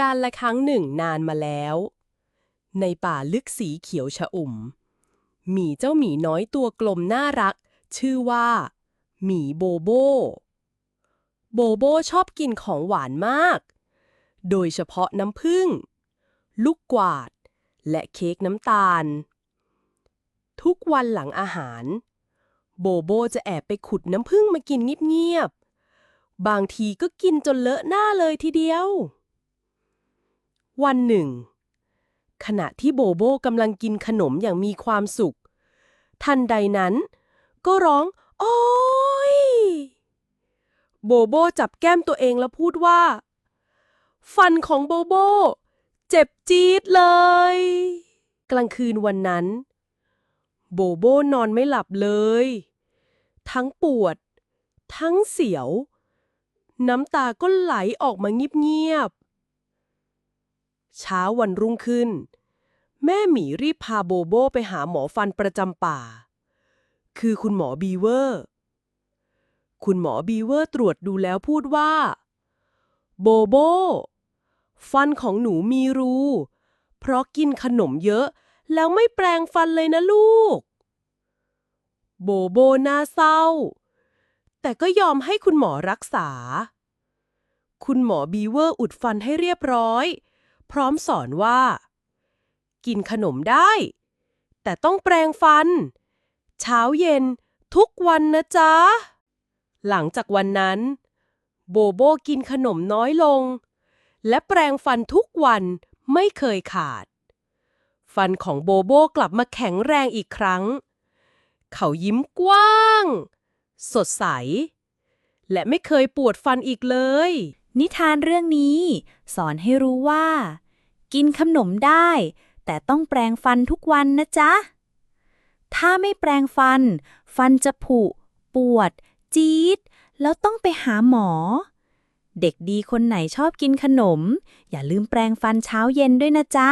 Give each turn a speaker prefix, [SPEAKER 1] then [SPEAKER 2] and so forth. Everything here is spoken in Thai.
[SPEAKER 1] การละครั้งหนึ่งนานมาแล้ว ในป่าลึกสีเขียวชะอุ่ม มีเจ้าหมีน้อยตัวกลมน่ารัก ชื่อว่า หมีโบโบ โบโบชอบกินของหวานมาก โดยเฉพาะน้ำผึ้ง ลูกกวาด และเค้กน้ำตาล ทุกวันหลังอาหาร โบโบจะแอบไปขุดน้ำผึ้งมากินเงียบๆ บางทีก็กินจนเลอะหน้าเลยทีเดียว วันหนึ่ง ขณะที่โบโบกำลังกินขนมอย่างมีความสุข ทันใดนั้น ก็ร้อง โอ้ย โบโบจับแก้มตัวเองแล้วพูดว่า ฟันของโบโบ เจ็บจี๊ดเลย กลางคืนวันนั้น โบโบนอนไม่หลับเลย ทั้งปวด ทั้งเสียว น้ำตาก็ไหลออกมาเงียบ เช้าวันรุ่งขึ้น แม่หมีรีบพาโบโบไปหาหมอฟันประจำป่า คือคุณหมอบีเวอร์ คุณหมอบีเวอร์ตรวจดูแล้วพูดว่า โบโบ ฟันของหนูมีรู เพราะกินขนมเยอะ แล้วไม่แปรงฟันเลยนะลูก โบโบน่าเศร้า แต่ก็ยอมให้คุณหมอรักษา คุณหมอบีเวอร์อุดฟันให้เรียบร้อย พร้อมสอนว่า กินขนมได้ แต่ต้องแปรงฟัน เช้าเย็นทุกวันนะจ๊ะ หลังจากวันนั้น โบโบกินขนมน้อยลง และแปรงฟันทุกวันไม่เคยขาด ฟันของโบโบกลับมาแข็งแรงอีกครั้ง เขายิ้มกว้าง สดใส และไม่เคยปวดฟันอีกเลย
[SPEAKER 2] นิทานเรื่องนี้ สอนให้รู้ว่า กินขนมได้ แต่ต้องแปรงฟันทุกวันนะจ๊ะ ถ้าไม่แปรงฟัน ฟันจะผุ ปวด จี๊ด แล้วต้องไปหาหมอ เด็กดีคนไหนชอบกินขนม อย่าลืมแปรงฟันเช้าเย็นด้วยนะจ๊ะ